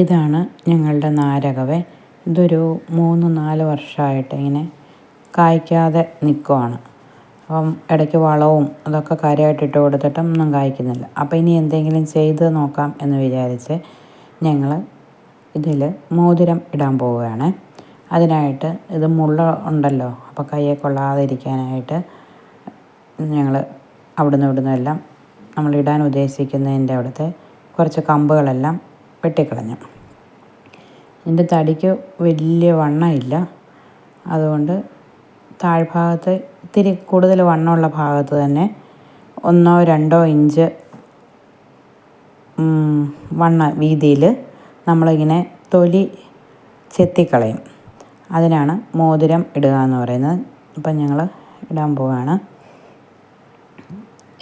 ഇതാണ് ഞങ്ങളുടെ നാരകവെ. ഇതൊരു മൂന്ന് നാല് വർഷമായിട്ട് ഇങ്ങനെ കായ്ക്കാതെ നിൽക്കുവാണ് അപ്പം ഇടയ്ക്ക് വളവും അതൊക്കെ കാര്യമായിട്ട് ഇട്ട് കൊടുത്തിട്ടും ഒന്നും കായ്ക്കുന്നില്ല. അപ്പോൾ ഇനി എന്തെങ്കിലും ചെയ്ത് നോക്കാം എന്ന് വിചാരിച്ച് ഞങ്ങൾ ഇതിൽ മോതിരം ഇടാൻ പോവുകയാണ്. അതിനായിട്ട് ഇത് മുള്ള ഉണ്ടല്ലോ അപ്പോൾ കയ്യെ കൊള്ളാതിരിക്കാനായിട്ട് ഞങ്ങൾ അവിടുന്ന് ഇവിടുന്ന് എല്ലാം നമ്മൾ ഇടാൻ ഉദ്ദേശിക്കുന്നതിന്റെ അവിടുത്തെ കുറച്ച് കമ്പുകളെല്ലാം വെട്ടിക്കളഞ്ഞു. എന്റെ തടിക്ക് വലിയ വണ്ണമില്ല. അതുകൊണ്ട് താഴ്ഭാഗത്ത് ഇത്തിരി കൂടുതൽ വണ്ണമുള്ള ഭാഗത്ത് തന്നെ ഒന്നോ രണ്ടോ ഇഞ്ച് വണ്ണ വീതിയിൽ നമ്മളിങ്ങനെ തൊലി ചെത്തിക്കളയും. അതിനാണ് മോതിരം ഇടുക എന്ന് പറയുന്നത്. അപ്പം ഞങ്ങൾ ഇടാൻ പോവുകയാണ്.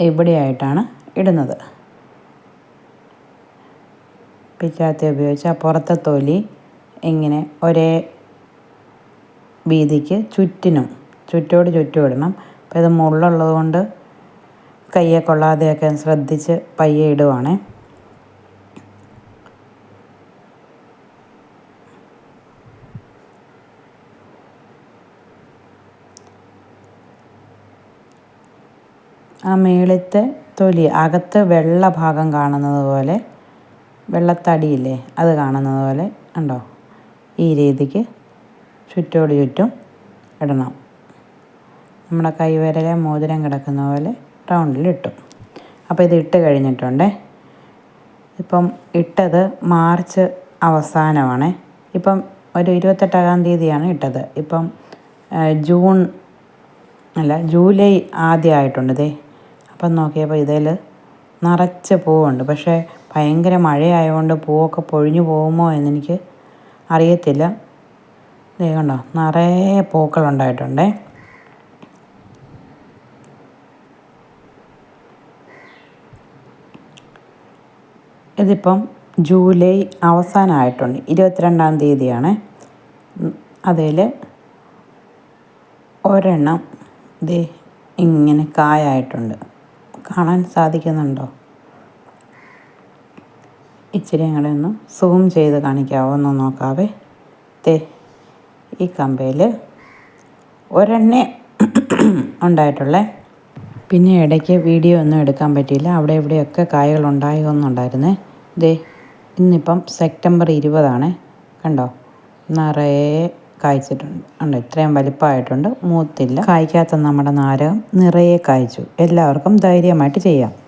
ഇവിടെയായിട്ടാണ് ഇടുന്നത്? പിച്ചാത്തി ഉപയോഗിച്ച് പുറത്തെ തൊലി ഇങ്ങനെ ഒരേ വീതിക്ക് ചുറ്റിനും ചുറ്റോട് ചുറ്റും ഇടണം അപ്പോൾ ഇത് മുള്ളുള്ളത് കൊണ്ട് കയ്യെ കൊള്ളാതെയൊക്കെ ശ്രദ്ധിച്ച് പയ്യെ ഇടുവാണേ. ആ മേളത്തെ തൊലി അകത്ത് വെള്ള ഭാഗം കാണുന്നത് പോലെ വെള്ളത്തടിയില്ലേ? അത് കാണുന്നത് പോലെ ഉണ്ടോ? ഈ രീതിക്ക് ചുറ്റോട് ചുറ്റും ഇടണം. നമ്മുടെ കൈവരലെ മോതിരം കിടക്കുന്ന പോലെ റൗണ്ടിൽ ഇട്ടു. അപ്പോൾ ഇത് ഇട്ട് കഴിഞ്ഞിട്ടുണ്ടേ? ഇപ്പം ഇട്ടത് മാർച്ച് അവസാനമാണ്. ഇപ്പം ഒരു ഇരുപത്തെട്ടാം തീയതിയാണ് ഇട്ടത്. ഇപ്പം ജൂൺ അല്ല ജൂലൈ ആദ്യമായിട്ടുണ്ടതേ അപ്പം നോക്കിയപ്പോൾ ഇതിൽ നിറച്ച് പൂവുണ്ട്. പക്ഷേ ഭയങ്കര മഴയായതുകൊണ്ട് പൂവൊക്കെ പൊഴിഞ്ഞു പോകുമോ എന്നെനിക്ക് അറിയത്തില്ല. ദേ കണ്ടോ നിറയെ പൂക്കളുണ്ടായിട്ടുണ്ടേ. ഇതിപ്പം ജൂലൈ അവസാനമായിട്ടുണ്ട്. ഇരുപത്തിരണ്ടാം തീയതിയാണ്. അതിൽ ഒരെണ്ണം ദേ ഇങ്ങനെ കായായിട്ടുണ്ട്. കാണാൻ സാധിക്കുന്നുണ്ടോ? ഇച്ചിരി ഞങ്ങളെ ഒന്ന് സൂം ചെയ്ത് കാണിക്കാവോ ഒന്ന് നോക്കാവേ. തേ ഈ കമ്പയിൽ ഒരെണ്ണേ ഉണ്ടായിട്ടുള്ളേ. പിന്നെ ഇടയ്ക്ക് വീഡിയോ ഒന്നും എടുക്കാൻ പറ്റിയില്ല. അവിടെ ഇവിടെയൊക്കെ കായകൾ ഉണ്ടായിരുന്നേ ദേ ഇന്നിപ്പം സെപ്റ്റംബർ ഇരുപതാണ്. കണ്ടോ? നിറയെ കായ്ച്ചിട്ടുണ്ട്. ഉണ്ട് ഇത്രയും വലിപ്പമായിട്ടുണ്ട്. മൂത്തില്ല. കായ്ക്കാത്ത നമ്മുടെ നാരകം നിറയെ കായ്ച്ചു. എല്ലാവർക്കും ധൈര്യമായിട്ട് ചെയ്യാം.